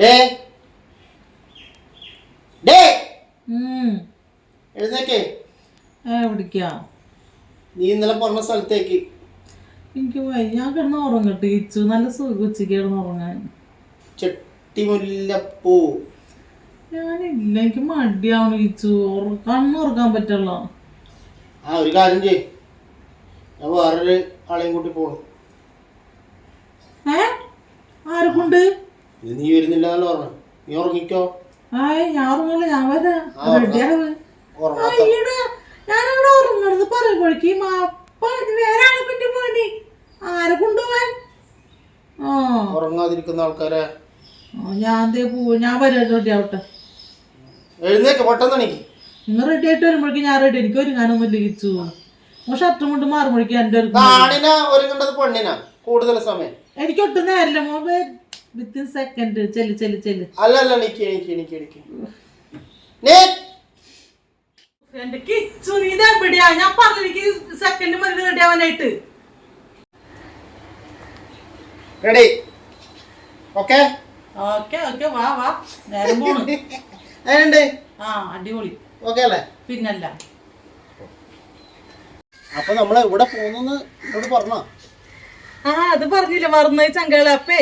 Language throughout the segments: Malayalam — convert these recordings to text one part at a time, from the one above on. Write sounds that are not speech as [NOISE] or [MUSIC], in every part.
ഡേ. ഡേ. എഴുന്നേക്കേ. എവിടേക്കാ നീ ഇന്നലെ പറഞ്ഞ സ്ഥലത്തേക്ക്. എനിക്ക് വയ്യ. കിടന്ന് ഉറങ്ങട്ടെ ഇച്ചു നല്ല സുഖം ഉച്ചയ്ക്ക് കിടന്ന് ഉറങ്ങാൻ. ചെട്ടിമുല്ലപ്പൂ. ഞാനില്ല എനിക്ക് മടിയാവണം ഇച്ചു ഉറ- കണ്ണുറക്കാൻ പറ്റുള്ള ആ ഒരു കാര്യം ചെയ് ഞാൻ വേറൊരു ആളെയും കൂട്ടി പോണു. ഏ? ആരെക്കൊണ്ട് ഇത് നീ വരുന്നില്ല എന്നല്ല പറഞ്ഞു? നീ ഉറങ്ങിക്കോ? ആയ് ഞാൻ ഉറങ്ങില്ല ഞാൻ വരാം. ഞാനവിടെ ഉറങ്ങണത് പറയുമ്പോഴേക്കും അപ്പ വേറെ ആളെ പറ്റി പോയി ആരെ കൊണ്ടുപോവാൻ? ആ. ഉറങ്ങാതിരിക്കുന്ന ആൾക്കാരെ. ഞാൻ പോവും. ഞാൻ വരാം റെഡി ആവട്ടെ എഴുന്നേക്ക് പെട്ടെന്ന് എനിക്ക് നിങ്ങൾ റെഡി ആയിട്ട് വരുമ്പോഴേക്കും ഞാൻ റെഡി എനിക്ക് ഒരുങ്ങാനൊന്നും കിച്ചു മോൻ ഷർട്ടും കൊണ്ട് മാറുമ്പോഴേക്കും എന്റെ ഒരു പെണ്ണിനാ. കൂടുതൽ സമയം. എനിക്ക് ഒട്ടും നേരില്ല മോൻ. വിത്തിൻ സെക്കൻഡ് ചെല്ലു ചെല്ലു ചെല്ലു. അല്ല അല്ല എനിക്ക് എനിക്ക് എനിക്ക് എനിക്ക് നീ. എന്റെ കിച്ചു നീ ഇത് എവിടെയാ? ഞാൻ പറഞ്ഞു എനിക്ക് സെക്കൻഡ് മതി റെഡി ആവാനായിട്ട്. റെഡി ഓക്കെ ഓക്കെ ഓക്കെ വാ വാ. നേരം പോണു. [LAUGHS] അതിനുണ്ട് ആ അടിപൊളി. ഓക്കെ അല്ലേ? പിന്നല്ല. അപ്പൊ നമ്മൾ എവിടെ പോകുന്നു എന്നോട് പറഞ്ഞോ? ആ അത് പറഞ്ഞില്ല മറന്നു ചങ്കളെ. അപ്പേ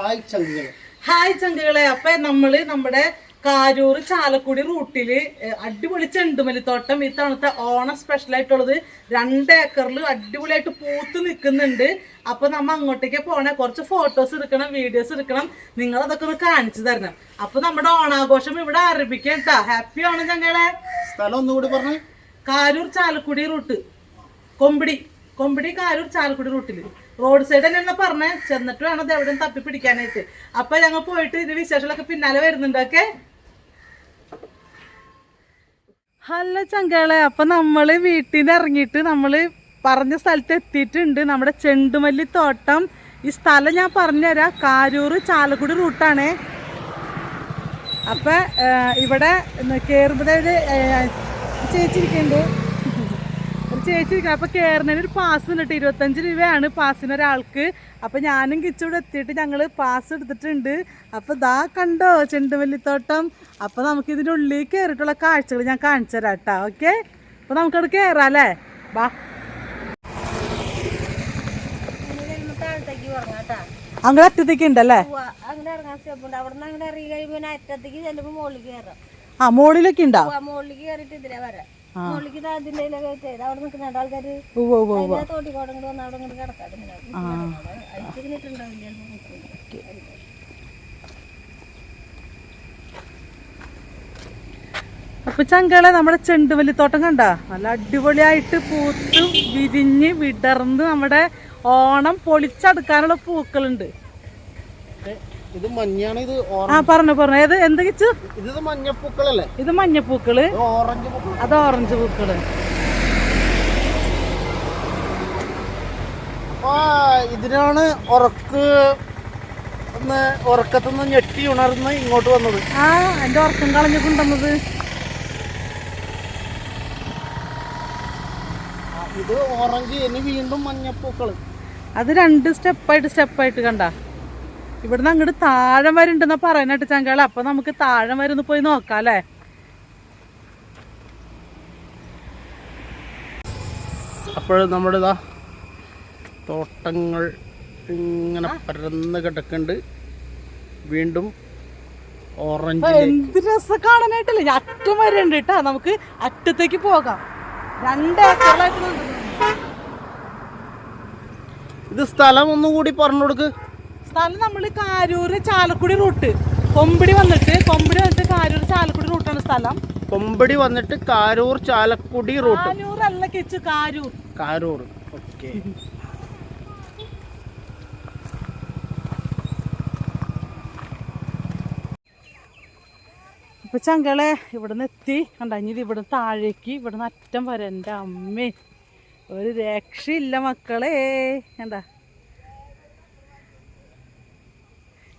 ഹായ് ചങ്കുകൾ ഹായ് ചങ്കുകളെ. അപ്പൊ നമ്മൾ നമ്മുടെ കാരൂർ ചാലക്കുടി റൂട്ടിൽ ഏഹ്, അടിപൊളി ചെണ്ടുമല്ലിത്തോട്ടം. തണുത്തെ ഓണം സ്പെഷ്യൽ ആയിട്ടുള്ളത് രണ്ട് ഏക്കറിൽ അടിപൊളിയായിട്ട് പൂത്ത് നിൽക്കുന്നുണ്ട് അപ്പൊ നമ്മ അങ്ങോട്ടേക്ക് പോണേ. കുറച്ച് ഫോട്ടോസ് എടുക്കണം വീഡിയോസ് എടുക്കണം. നിങ്ങൾ അതൊക്കെ ഒന്ന് കാണിച്ചു തരണം. അപ്പൊ നമ്മുടെ ഓണാഘോഷം ഇവിടെ ആരംഭിക്കാം കേട്ടാ ഹാപ്പി ഓണം ചങ്കളെ സ്ഥലം ഒന്നുകൂടി പറഞ്ഞു. കാരൂർ ചാലക്കുടി റൂട്ട്. കൊമ്പിടി. കൊമ്പിടി കാരൂർ ചാലക്കുടി റൂട്ടിൽ റോഡ് സൈഡ് തന്നെ പറഞ്ഞേ. ചെന്നിട്ട് വേണം അത് എവിടെയും തപ്പി പിടിക്കാനായിട്ട്. അപ്പൊ ഞങ്ങൾ പോയിട്ട് ഇതിന്റെ വിശേഷങ്ങളൊക്കെ പിന്നാലെ വരുന്നുണ്ടൊക്കെ ഹലോ ചങ്കളെ അപ്പൊ നമ്മൾ വീട്ടിൽ നിന്ന് ഇറങ്ങിയിട്ട് നമ്മൾ പറഞ്ഞ സ്ഥലത്ത് എത്തിയിട്ടുണ്ട്. നമ്മുടെ ചെണ്ടുമല്ലി തോട്ടം. ഈ സ്ഥലം ഞാൻ പറഞ്ഞുതരാം. കാരൂർ ചാലക്കുടി റൂട്ടാണ് അപ്പൊ ഇവിടെ കേറുമ്പോഴേ ചേച്ചിരിക്കുന്നുണ്ട്. ചേച്ചി ഇരിക്കണം അപ്പൊ കയറുന്നതിന് ഒരു പാസ് ഉണ്ട് ഇരുപത്തഞ്ച് രൂപയാണ് പാസിന് ഒരാൾക്ക്. അപ്പൊ ഞാനും കിച്ചൂടെ എത്തിയിട്ട് ഞങ്ങൾ പാസ് എടുത്തിട്ടുണ്ട്. അപ്പൊ ദാ കണ്ടോ ചെണ്ടുമല്ലിത്തോട്ടം. അപ്പൊ നമുക്ക് ഇതിന്റെ ഉള്ളിൽ കയറിയിട്ടുള്ള കാഴ്ചകൾ ഞാൻ കാണിച്ചു തരാം കേട്ടോ ഓക്കെ അപ്പൊ നമുക്കത് കയറാം അല്ലേ? ബാ അങ്ങനെ അറ്റത്തേക്ക് ഉണ്ടല്ലേ ആ മുകളിലൊക്കെ ഉണ്ടോ? ആ മുകളിലേക്ക് കയറിയിട്ട് ഇതിലേ വരാം. മുകളിലേക്ക് അതിന്റെ അവിടെ നിൽക്കുന്ന തോട്ടിക്കോടെ വന്ന് അവിടെ ഇങ്ങോട്ട് കിടക്കാതെ അപ്പൊ ചങ്കളെ നമ്മുടെ ചെണ്ടുവല്ലിത്തോട്ടം കണ്ട? നല്ല അടിപൊളിയായിട്ട് പൂത്തും വിരിഞ്ഞ് വിടർന്ന് നമ്മുടെ ഓണം പൊളിച്ചടുക്കാനുള്ള പൂക്കളുണ്ട്. ഇത് മഞ്ഞാണ് ഇത് ആ പറഞ്ഞു പറഞ്ഞു. ഏത് എന്ത് കിച്ചു? ഇത് മഞ്ഞപ്പൂക്കളല്ലേ? ഇത് മഞ്ഞപ്പൂക്കൾ. ഓറഞ്ച് അത് ഓറഞ്ച് പൂക്കൾ. ഇതിനാണ് ഉറക്ക് ഒന്ന് ഉറക്കത്തുനിന്ന് ഞെട്ടി ഉണർന്ന് ഇങ്ങോട്ട് വന്നത്. ആ എന്റെ ഉറക്കം കളഞ്ഞിട്ടുണ്ടെന്നത്. ഇത് ഓറഞ്ച് ഇനി വീണ്ടും മഞ്ഞപ്പൂക്കൾ. അത് രണ്ട് സ്റ്റെപ്പായിട്ട് സ്റ്റെപ്പായിട്ട് കണ്ട. ഇവിടുന്ന് അങ്ങോട്ട് താഴം വരെ ഉണ്ടെന്നാ പറയാനായിട്ട് ചങ്കാളെ. അപ്പൊ നമുക്ക് താഴം വരെ ഒന്ന് പോയി നോക്കാം അല്ലേ? അപ്പോൾ നമ്മുടെ ഇതാ തോട്ടങ്ങൾ ഇങ്ങനെ പരന്ന് കിടക്കുന്നുണ്ട്. വീണ്ടും ഓറഞ്ച് എന്ത് രസം കാണാനായിട്ടല്ലേ? അറ്റം വരെ ഉണ്ട് കേട്ടാ. നമുക്ക് അറ്റത്തേക്ക് പോകാം. രണ്ട് ഏക്കറിലായിട്ട് ഉണ്ട്. ഇത് സ്ഥലം ഒന്നും കൂടി പറഞ്ഞു കൊടുക്ക്. സ്ഥലം നമ്മൾ കാരൂർ ചാലക്കുടി റൂട്ട്. കൊമ്പിടി വന്നിട്ട് കൊമ്പിടി വന്നിട്ട് കാരൂർ ചാലക്കുടി റൂട്ടാണ് സ്ഥലം. കൊമ്പടി വന്നിട്ട് കാരൂർ ചാലക്കുടി റൂട്ട്. കാരൂർ അല്ല കിച്ചു കാരൂർ. കാരൂർ. ഓക്കെ. ഇപ്പൊ ചങ്കളെ ഇവിടുന്ന് എത്തി. കണ്ട ഇവിടുന്ന് താഴേക്ക് ഇവിടുന്ന് അറ്റം വരെ. എന്റെ അമ്മേ ഒരു രക്ഷയില്ല മക്കളെ. കണ്ട?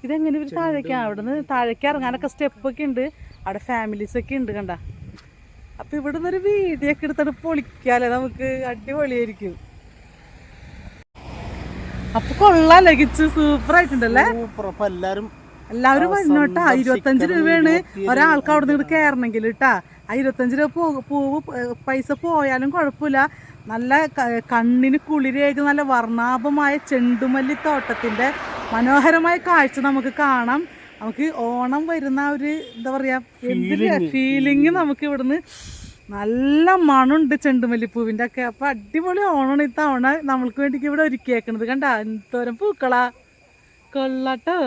ഇതെങ്ങനെ ഇവർ താഴേക്ക് അവിടുന്ന് താഴേക്ക് ഇറങ്ങാനൊക്കെ സ്റ്റെപ്പൊക്കെ ഉണ്ട്. അവിടെ ഫാമിലീസ് ഒക്കെ ഉണ്ട് കണ്ട. അപ്പൊ ഇവിടുന്ന് ഒരു വീഡിയോ ഒക്കെ എടുത്തിട്ട് പൊളിക്കാല്ലേ നമുക്ക്. അടിപൊളിയായിരിക്കും. അപ്പൊ കൊള്ളാം. ലഗിച്ച് സൂപ്പർ ആയിട്ടുണ്ടല്ലേ? എല്ലാരും എല്ലാവരും വന്നോട്ടാ. ഇരുപത്തഞ്ച് രൂപയാണ്. ഒരാൾക്ക് അവിടെ നിന്ന് കയറണമെങ്കിൽ കേട്ടാ ആ ഇരുപത്തഞ്ച് രൂപ പൂവ് പൈസ പോയാലും കുഴപ്പമില്ല. നല്ല കണ്ണിന് കുളിരേക്ക് നല്ല വർണാഭമായ ചെണ്ടുമല്ലി തോട്ടത്തിന്റെ മനോഹരമായ കാഴ്ച നമുക്ക് കാണാം. നമുക്ക് ഓണം വരുന്ന ഒരു എന്താ പറയാ ഫീലിംഗ് നമുക്ക് ഇവിടുന്ന് നല്ല മണുണ്ട് ചെണ്ടുമല്ലിപ്പൂവിന്റെ ഒക്കെ. അപ്പൊ അടിപൊളി ഓണമാണ് ഇത്തവണ നമ്മൾക്ക് വേണ്ടി ഇവിടെ ഒരുക്കിയേക്കണത്. കണ്ട? എന്തോരം പൂക്കളാ. കൊള്ളാട്ടോ.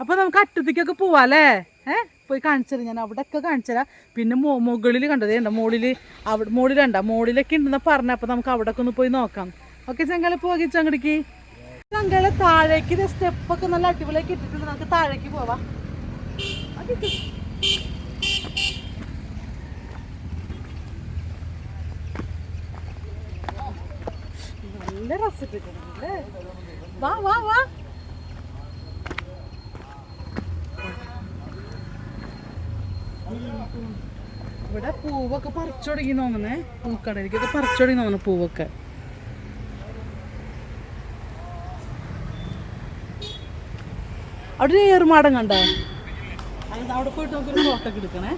അപ്പൊ നമുക്ക് അറ്റത്തേക്കൊക്കെ പോവാല്ലേ? ഏ? പോയി കാണിച്ചത് ഞാൻ അവിടെ ഒക്കെ കാണിച്ചുതരാം പിന്നെ മുകളിൽ കണ്ടതേ ഉണ്ടോ മുകളിൽ അവിടെ മുകളിലുണ്ട മുകളിലൊക്കെ ഉണ്ടെന്ന് പറഞ്ഞ. അപ്പൊ നമുക്ക് അവിടെ ഒക്കെ ഒന്ന് പോയി നോക്കാം. ഓക്കെ ചങ്കള പോകി ചങ്കടിക്ക് ചങ്കള താഴേക്ക് സ്റ്റെപ്പൊക്കെ നല്ല അടിപൊളിയാക്കി ഇട്ടിട്ടുണ്ട്. നമുക്ക് താഴേക്ക് പോവാം. നല്ല രസിട്ടിട്ടുണ്ട് വാ വാ വാ. ഇവിടെ പൂവൊക്കെ പറിച്ചു തുടങ്ങി തോന്നുന്നേ. പൂക്കടയിലേക്കൊക്കെ പറിച്ചു തുടങ്ങി തോന്നുന്നു പൂവൊക്കെ. അവിടെ ഒരു ഏറുമാടം കണ്ടേ? അത് അവിടെ പോയിട്ട് നമുക്കൊരു ഫോട്ടോ ഒക്കെ എടുക്കണേ.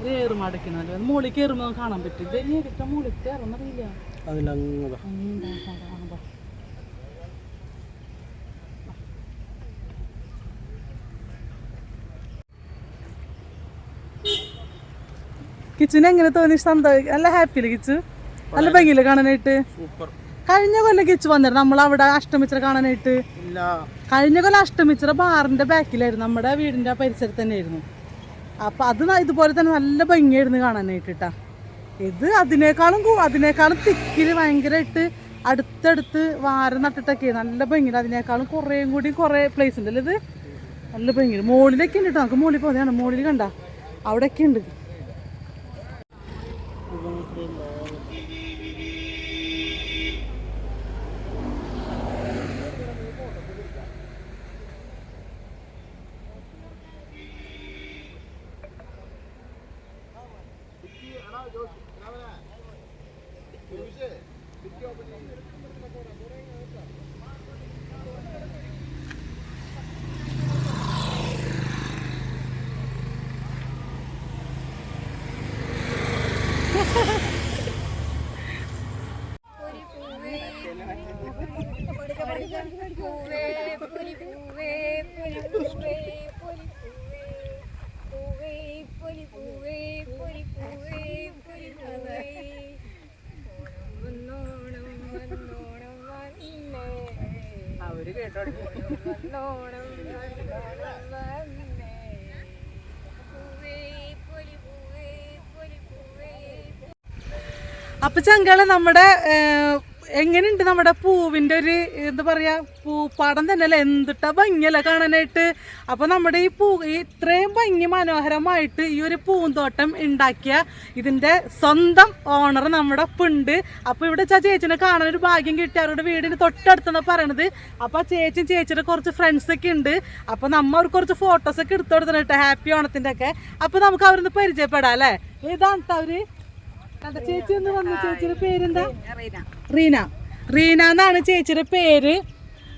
ഒരു ഏറുമാടക്കണല്ലോ മുകളിൽ കയറുമ്പോൾ കാണാൻ പറ്റും. ഇത് മുകളിൽ കയറുന്നറിയില്ല കിച്ചുന് എങ്ങനെ തോന്നി? സന്തോഷം നല്ല ഹാപ്പിയില്ല കിച്ചു? നല്ല ഭംഗിയില്ല കാണാനായിട്ട്? സൂപ്പർ. കഴിഞ്ഞ കൊല്ലം കിച്ചു വന്നിരുന്നു. നമ്മൾ അവിടെ കാണാനായിട്ട്. ഇല്ല. കഴിഞ്ഞ കൊല്ലം അഷ്ടമിച്ചിറ ബാറിന്റെ ബാക്കിലായിരുന്നു നമ്മുടെ വീടിന്റെ ആ പരിസരത്ത് തന്നെയായിരുന്നു. അപ്പോൾ അത് ഇതുപോലെ തന്നെ നല്ല ഭംഗിയായിരുന്നു കാണാനായിട്ട് കേട്ടാ ഇത് അതിനേക്കാളും അതിനേക്കാളും തിക്കിൽ ഭയങ്കരമായിട്ട് അടുത്തടുത്ത് വാരം നട്ടിട്ടൊക്കെ നല്ല ഭംഗി അതിനേക്കാളും കുറേയും കൂടി കുറേ പ്ലേസ് ഉണ്ടല്ലോ ഇത്? നല്ല ഭംഗി മുകളിലൊക്കെ ഉണ്ട് കേട്ടോ നമുക്ക് മുകളിൽ പോകാനാണ് മുകളിൽ കണ്ട. അവിടെയൊക്കെ ഉണ്ട്. പൂവേ പൊലി പൂവേ പൊലി പൂവേ പൊലി പൂവേ പൂവേ പൊലി പൂവേ പൊലി പൂവേ പൊലി പൂവേ. വന്നോണം വന്നോണം വന്നേ. അവർ കേട്ടോ. വന്നോണം വന്നോണം വന്നേ. പൂവേ പൊലി പൂവേ പൊലി പൂവേ അപ്പൊ ചങ്കള നമ്മുടെ എങ്ങനെയുണ്ട് നമ്മുടെ പൂവിന്റെ ഒരു എന്താ പറയാ? പൂപ്പാടം തന്നെ അല്ലേ എന്തിട്ടാ ഭംഗിയല്ല കാണാനായിട്ട്? അപ്പോൾ നമ്മുടെ ഈ പൂ ഇത്രയും ഭംഗി മനോഹരമായിട്ട് ഈ ഒരു പൂന്തോട്ടം ഉണ്ടാക്കിയ ഇതിന്റെ സ്വന്തം ഓണർ നമ്മുടെ പുണ്ട്. ഉണ്ട് അപ്പൊ ഇവിടെ ചാ ചേച്ചിനെ കാണാൻ ഒരു ഭാഗ്യം കിട്ടി. അവരുടെ വീടിന് തൊട്ടടുത്തെന്നാണ് പറയണത്. അപ്പോൾ ആ ചേച്ചിയും ചേച്ചിയുടെ കുറച്ച് ഫ്രണ്ട്സ് ഒക്കെ ഉണ്ട്. അപ്പോൾ നമ്മൾ അവർക്ക് കുറച്ച് ഫോട്ടോസ് ഒക്കെ എടുത്തു കൊടുത്തിട്ട് ഹാപ്പി ഓണത്തിന്റെ ഒക്കെ അപ്പൊ നമുക്ക് അവരൊന്ന് പരിചയപ്പെടാം അല്ലേ? ഇതാണ് അവർ ചേച്ചി ഒന്ന് വന്നു. ചേച്ചിയുടെ പേരെന്താ? റീന റീന. എന്നാണ് ചേച്ചിയുടെ പേര്.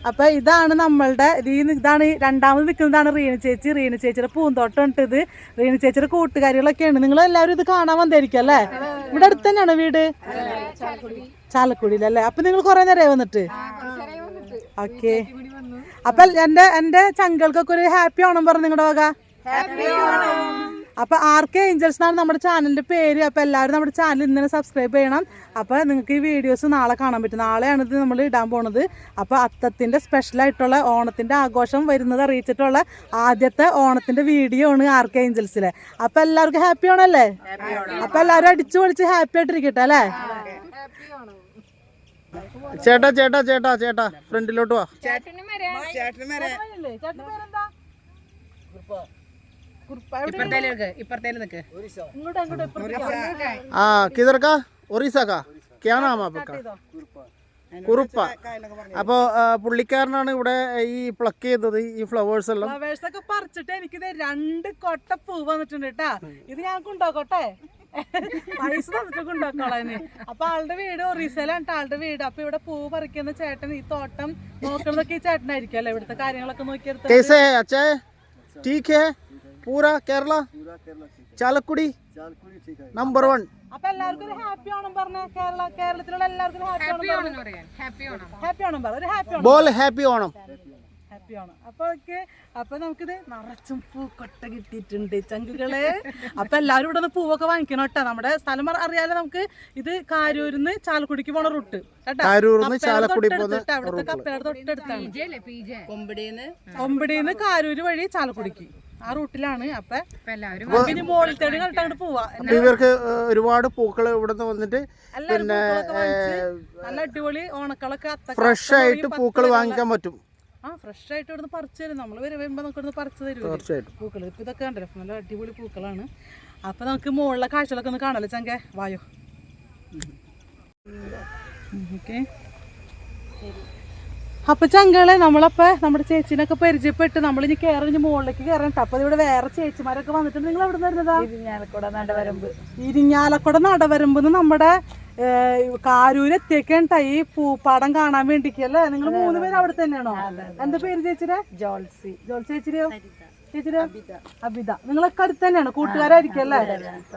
അപ്പൊ ഇതാണ് നമ്മളുടെ ഈ- ഇതാണ് രണ്ടാമത് നിൽക്കുന്നതാണ് റീന ചേച്ചി. റീന ചേച്ചിയുടെ പൂന്തോട്ടം ഉണ്ട് ഇത്. റീന ചേച്ചിയുടെ കൂട്ടുകാരികളൊക്കെയാണ് നിങ്ങൾ എല്ലാവരും ഇത് കാണാൻ വന്നായിരിക്കും അല്ലേ? ഇവിടെ അടുത്ത് തന്നെയാണ് വീട്? ചാലക്കുടിയിലല്ലേ? അപ്പൊ നിങ്ങൾ കുറെ നേരമായി വന്നിട്ട്? ഓക്കെ. അപ്പൊ എന്റെ എന്റെ ചങ്കൾക്കൊക്കെ ഒരു ഹാപ്പി ഓണം പറഞ്ഞു നിങ്ങളുടെ വക. അപ്പൊ ആർ കെ ഏഞ്ചൽസ് എന്നാണ് നമ്മുടെ ചാനലിന്റെ പേര്. അപ്പോൾ എല്ലാവരും നമ്മുടെ ചാനൽ ഇന്നലെ സബ്സ്ക്രൈബ് ചെയ്യണം. അപ്പോൾ നിങ്ങൾക്ക് ഈ വീഡിയോസ് നാളെ കാണാൻ പറ്റും. നാളെയാണ് ഇത് നമ്മൾ ഇടാൻ പോണത്. അപ്പോൾ അത്തത്തിന്റെ സ്പെഷ്യൽ ആയിട്ടുള്ള ഓണത്തിന്റെ ആഘോഷം വരുന്നത് അറിയിച്ചിട്ടുള്ള ആദ്യത്തെ ഓണത്തിന്റെ വീഡിയോ ആണ് ആർ കെ ഏഞ്ചൽസിലെ അപ്പൊ എല്ലാവർക്കും ഹാപ്പി ആണല്ലേ അപ്പോൾ എല്ലാവരും അടിച്ചു പൊളിച്ച് ഹാപ്പി ആയിട്ടിരിക്കട്ടെ അല്ലേ? ചേട്ടാ ചേട്ടാ ചേട്ടാ ചേട്ടാ ഫ്രണ്ടിലോട്ട് വാ. ചേട്ടനും വരാം. ഇങ്ങോട്ട് അങ്ങോട്ട് ഇപ്പുറത്തേക്ക് ആ കിധർ കാ ഒറീസ കാ ക്യാ നാം ആപ്പക്ക കുറുപ്പ അപ്പോൾ പുള്ളിക്കാരനാണ് ഇവിടെ ഈ പ്ലക്ക് ചെയ്തത് ഈ ഫ്ലവേഴ്സ് എല്ലാം ഫ്ലവേഴ്സ് ഒക്കെ പറിച്ചിട്ട് എനിക്കിത് രണ്ട് കൊട്ട പൂ വന്നിട്ടുണ്ട് കേട്ടാ ഇത് ഞാൻ കൊണ്ടോക്കട്ടെ പൈസ തന്നിട്ടൊക്കെ ഉണ്ടാക്കാളാന് അപ്പൊ ആളുടെ വീട് ഒറീസയിലാണ് ആളുടെ വീട് അപ്പൊ ഇവിടെ പൂ പറിക്കുന്ന ചേട്ടൻ ഈ തോട്ടം നോക്കുന്നതൊക്കെ ഈ ചേട്ടനായിരിക്കും അല്ലേ ഇവിടുത്തെ കാര്യങ്ങളൊക്കെ നോക്കിയെടുത്ത് कैसे है अच्छा है ठीक है പൂര കേരള ചാലക്കുടി നമ്പർ വൺ അപ്പൊ എല്ലാവർക്കും ഹാപ്പി ഓണം പറഞ്ഞ കേരള കേരളത്തിലുള്ള എല്ലാവർക്കും happy Onam happy Onam happy Onam പറ ഒരു ഹാപ്പി ഓണം ഹാപ്പി ഓണം ഹാപ്പിയാണ് അപ്പൊ ഓക്കെ അപ്പൊ നമുക്കിത് നിറച്ചും പൂക്കൊട്ട കിട്ടിയിട്ടുണ്ട് ചങ്കുകളെ. അപ്പൊ എല്ലാവരും ഇവിടെ നിന്ന് പൂവൊക്കെ വാങ്ങിക്കണം കേട്ടോ. നമ്മുടെ സ്ഥലം അറിയാലോ നമുക്ക്. ഇത് കാരൂരിൽ നിന്ന് ചാലക്കുടിക്ക് പോണ റൂട്ട്. അവിടുത്തെ കപ്പേടെ തൊട്ടടുത്താണ്. കൊമ്പടിന്ന് കാരൂര് വഴി ചാലക്കുടിക്ക്. ആ റൂട്ടിലാണ്. അപ്പൊ ഇവർക്ക് ഒരുപാട് പൂക്കൾ ഇവിടെ നിന്ന് വന്നിട്ട് പിന്നെ നല്ല അടിപൊളി ഓണക്കളൊക്കെ ഫ്രഷ് ആയിട്ട് പൂക്കൾ വാങ്ങിക്കാൻ പറ്റും. ആ ഫ്രഷ് ആയിട്ട് ഇവിടുന്ന് പറിച്ചു തരും. നമ്മൾ വരുമ്പോ നമുക്ക് ഇവിടുന്ന് പറിച്ചു തരും പൂക്കൾ ഇപ്പൊ ഇതൊക്കെ കണ്ടല്ലോ? നല്ല അടിപൊളി പൂക്കളാണ്. അപ്പൊ നമുക്ക് മുകളിലെ കാഴ്ചകളൊക്കെ ഒന്ന് കാണാലോ ചങ്ക? വായോ. ഓക്കെ. അപ്പൊ ചങ്കളെ നമ്മളപ്പോ നമ്മുടെ ചേച്ചിനൊക്കെ പരിചയപ്പെട്ട് നമ്മൾ ഇനി കയറിഞ്ഞ് മുകളിലേക്ക് കയറണ്ട. അപ്പൊ ഇവിടെ വേറെ ചേച്ചിമാരൊക്കെ വന്നിട്ടുണ്ട്. നിങ്ങൾ എവിടെ വരുന്നതാ? ഇരിഞ്ഞാലക്കുട നടവരമ്പ്. ഇരിഞ്ഞാലക്കുട നടവരമ്പ് നമ്മുടെ കാരൂര് എത്തിയേക്കണ്ട ഈ പൂപ്പാടം കാണാൻ വേണ്ടിക്കല്ലേ നിങ്ങൾ മൂന്ന് പേര് അവിടെ തന്നെയാണോ? എന്താ പേര് ചേച്ചിയുടെ? ജോൾസി. ജോൾസി ചേച്ചിയോ ചേച്ചിയോ അബിത. നിങ്ങളൊക്കെ അടുത്ത് തന്നെയാണ് കൂട്ടുകാരായിരിക്കും അല്ലേ?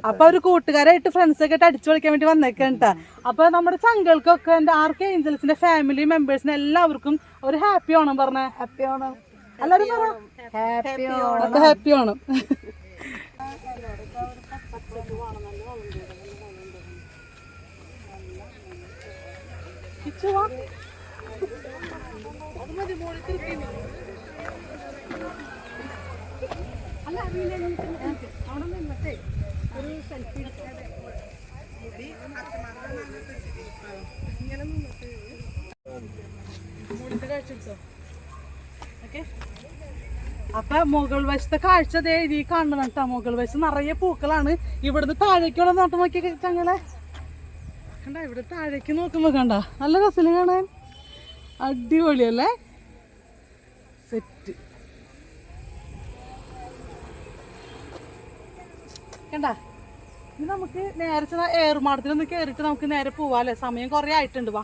അപ്പൊ അവർ കൂട്ടുകാരായിട്ട് ഫ്രണ്ട്സ് ഒക്കെ ആയിട്ട് അടിച്ചു കളിക്കാൻ വേണ്ടി വന്നേക്കണ്ട അപ്പൊ നമ്മുടെ ചങ്കൾക്കൊക്കെ എന്റെ ആർക്ക് ഏഞ്ചൽസിന്റെ ഫാമിലി മെമ്പേഴ്സിന് എല്ലാവർക്കും ഒരു ഹാപ്പി ഓണം പറഞ്ഞേ? ഹാപ്പി ഓണം. എല്ലാരും പറ. ഹാപ്പി ഓണം. ഹാപ്പി ഓണം കിച്ചു വാ. അത് മതി, മോളിൽ തിരിക്ക്. അല്ല, അതിലെ നമുക്ക് നിൽക്ക്. അവിടെ നിന്നിട്ടേ ഒരു സെൽഫി എടുക്കാതെ മുടി അച്ഛന്മാരുടെ നല്ലത് ആ, ഇങ്ങനെ നിന്നിട്ട് മുടിന്റെ കാഴ്ച എടുത്തോ ഓക്കെ അപ്പൊ മുകൾ വശത്തെ കാഴ്ച ദേ ഈ കാണണം കേട്ടോ മുകൾ വശം നിറയെ പൂക്കളാണ്. ഇവിടുന്ന് താഴേക്കുള്ള നോട്ടം നോക്കി ചങ്ങളെ കണ്ട ഇവിടെ താഴേക്ക് നോക്കുമ്പോ കണ്ട. നല്ല രസം കാണാൻ? അടിപൊളിയല്ലേ? സെറ്റ്. കണ്ട ഇനി നമുക്ക് നേരെ ഏറുമാടത്തിലൊന്ന് കയറിയിട്ട് നമുക്ക് നേരെ പോവാല്ലേ സമയം കുറേ ആയിട്ടുണ്ട് വാ.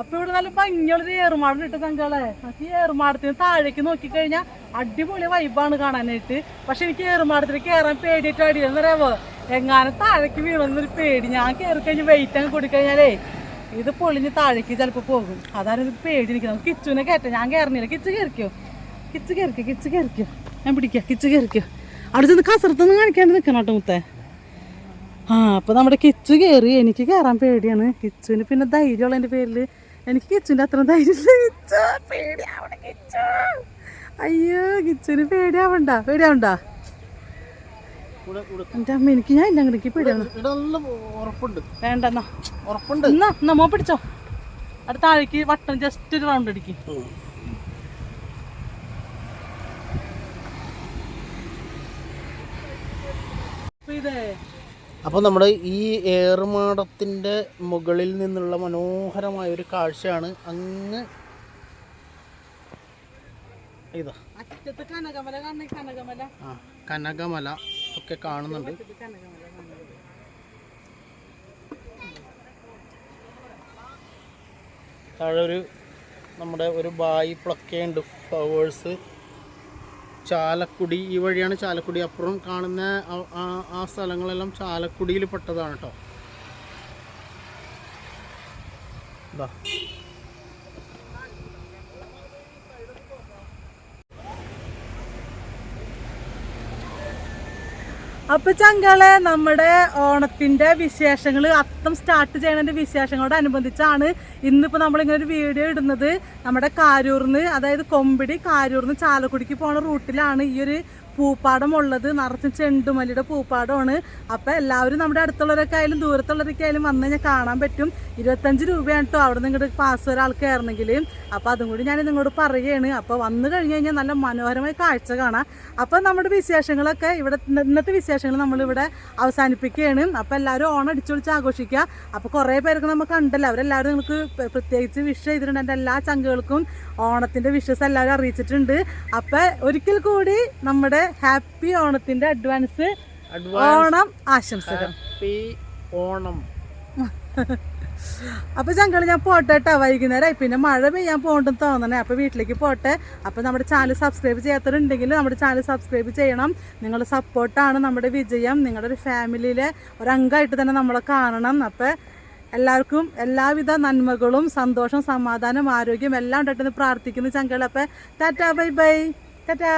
അപ്പൊ ഇവിടെ നല്ല ഭംഗിയുള്ളൊരു ഏറുമാടം ഇട്ട് തങ്കളെ ഈ ഏറുമാടത്തിന് താഴേക്ക് നോക്കിക്കഴിഞ്ഞാൽ അടിപൊളി വൈബാണ് കാണാനായിട്ട്. പക്ഷെ എനിക്ക് ഏറുമാടത്തിൽ കയറാൻ പേടിയിട്ട് അടിയെന്ന് പറയാമോ എങ്ങാനും താഴേക്ക് വീണമെന്നൊരു പേടി. ഞാൻ കയറി കഴിഞ്ഞ് വെയിറ്റ് അങ്ങ് കൊടുക്കഴിഞ്ഞാലേ ഇത് പൊളിഞ്ഞ് താഴേക്ക് ചിലപ്പോൾ പോകും. അതാണ് ഇത് പേടി എനിക്ക്. നമുക്ക് കിച്ചുവിനെ കയറ്റാം. ഞാൻ കയറുന്നില്ല കിച്ച് കയറിക്കോ കിച്ച് കയറിക്കോ കിച്ച് കയറിക്കോ ഞാൻ പിടിക്കാം. കിച്ച് കയറിക്കോ അവിടെ ചെന്ന് കസരത്തൊന്നും കാണിക്കാണ്ട് നിൽക്കണം കേട്ടോ മുത്തേ. ആ അപ്പൊ നമ്മുടെ കിച്ചു കയറി എനിക്ക് കയറാൻ പേടിയാണ്. കിച്ചുവിന് പിന്നെ ധൈര്യമുള്ളതിന്റെ പേരിൽ എനിക്ക് കിച്ചുവിന്റെ അത്ര ധൈര്യമില്ല കിച്ചു പേടിയാവണ കിച്ചു. അയ്യോ കിച്ചുവിന് പേടിയാവണ്ട പേടിയാവണ്ട. എന്റെ അമ്മ എനിക്ക് ഞാൻ ഇല്ല അങ്ങനെ പേടിയാണ് നല്ല ഉറപ്പുണ്ട്. എന്നാ. ഉറപ്പുണ്ട്. എന്നാ എന്നാ മോ പിടിച്ചോ. അവിടെ താഴേക്ക് വട്ടം ജസ്റ്റ് ഒരു റൗണ്ട് അടിക്കും. ഇതേ അപ്പോൾ നമ്മൾ ഈ ഏറുമാടത്തിന്റെ മുകളിൽ നിന്നുള്ള മനോഹരമായ ഒരു കാഴ്ചയാണ് അങ്ങ് ഇതാ. ആ കനകമല ഒക്കെ കാണുന്നുണ്ട്. താഴെ ഒരു നമ്മുടെ ഒരു ബായി പ്ലക്കേണ്ട് ഫ്ലവേഴ്സ് ചാലക്കുടി ഈ വഴിയാണ് ചാലക്കുടി. അപ്പുറം കാണുന്ന ആ- സ്ഥലങ്ങളെല്ലാം ചാലക്കുടിയിൽ പെട്ടതാണ് കേട്ടോ ഇതാ അപ്പൊ നമ്മുടെ ഓണത്തിന്റെ വിശേഷങ്ങൾ അത്തം സ്റ്റാർട്ട് ചെയ്യണതിന്റെ വിശേഷങ്ങളോടനുബന്ധിച്ചാണ് ഇന്നിപ്പോ നമ്മളിങ്ങനെ ഒരു വീഡിയോ ഇടുന്നത്. നമ്മുടെ കാരൂർന്ന് അതായത് കൊമ്പിടി കാരൂർന്ന് ചാലക്കുടിക്ക് പോണ റൂട്ടിലാണ് ഈ ഒരു പൂപ്പാടം ഉള്ളത്. നിറച്ചും ചെണ്ടുമല്ലിയുടെ പൂപ്പാടമാണ്. അപ്പൊ എല്ലാവരും നമ്മുടെ അടുത്തുള്ളവരൊക്കെ ആയാലും ദൂരത്തുള്ളവരൊക്കെ ആയാലും വന്നു കഴിഞ്ഞാൽ കാണാൻ പറ്റും. ഇരുപത്തഞ്ച് രൂപയാണ് കേട്ടോ അവിടെ നിങ്ങളുടെ പാസ് ഒരാൾ കയറണമെങ്കിൽ അപ്പൊ അതും കൂടി ഞാൻ നിങ്ങളോട് പറയുകയാണ് അപ്പൊ വന്നു കഴിഞ്ഞ് കഴിഞ്ഞാൽ നല്ല മനോഹരമായ കാഴ്ച കാണാം. അപ്പൊ നമ്മുടെ വിശേഷങ്ങളൊക്കെ ഇവിടെ ഇന്ന- ഇന്നത്തെ വിശേഷങ്ങൾ നമ്മളിവിടെ അവസാനിപ്പിക്കുകയാണ്. അപ്പൊ എല്ലാവരും ഓണം അടിച്ചൊളിച്ച് ആഘോഷിക്കുക. അപ്പൊ കുറേ പേർക്ക് നമുക്ക് കണ്ടല്ലോ. അവരെല്ലാവരും നിങ്ങൾക്ക് പ്ര- പ്രത്യേകിച്ച് വിഷ് ചെയ്തിട്ടുണ്ട്. എന്റെ എല്ലാ ചങ്കുകൾക്കും ഓണത്തിന്റെ വിഷസ് എല്ലാവരും അറിയിച്ചിട്ടുണ്ട്. അപ്പോൾ ഒരിക്കൽ കൂടി നമ്മുടെ ഹാപ്പി ഓണത്തിന്റെ അഡ്വാൻസ് ഓണം ആശംസകൾ. ഓണം. [LAUGHS] അപ്പൊ ഞങ്ങൾ ഞാൻ പോട്ടെ കേട്ടോ വൈകുന്നേരം പിന്നെ മഴ പെയ്യാൻ പോകണ്ടെന്ന് തോന്നണേ. അപ്പൊ വീട്ടിലേക്ക് പോട്ടെ. അപ്പൊ നമ്മുടെ ചാനൽ സബ്സ്ക്രൈബ് ചെയ്യാത്തവരുണ്ടെങ്കിൽ നമ്മുടെ ചാനൽ സബ്സ്ക്രൈബ് ചെയ്യണം. നിങ്ങളുടെ സപ്പോർട്ടാണ് നമ്മുടെ വിജയം. നിങ്ങളുടെ ഒരു ഫാമിലിയിലെ ഒരു അംഗമായിട്ട് തന്നെ നമ്മളെ കാണണം. അപ്പൊ എല്ലാവർക്കും എല്ലാവിധ നന്മകളും സന്തോഷം സമാധാനം ആരോഗ്യം എല്ലാം ഉണ്ടായിട്ടെന്ന് പ്രാർത്ഥിക്കുന്നു ചങ്കളപ്പ ടാറ്റാ ബൈ ബൈ. ടാറ്റാ.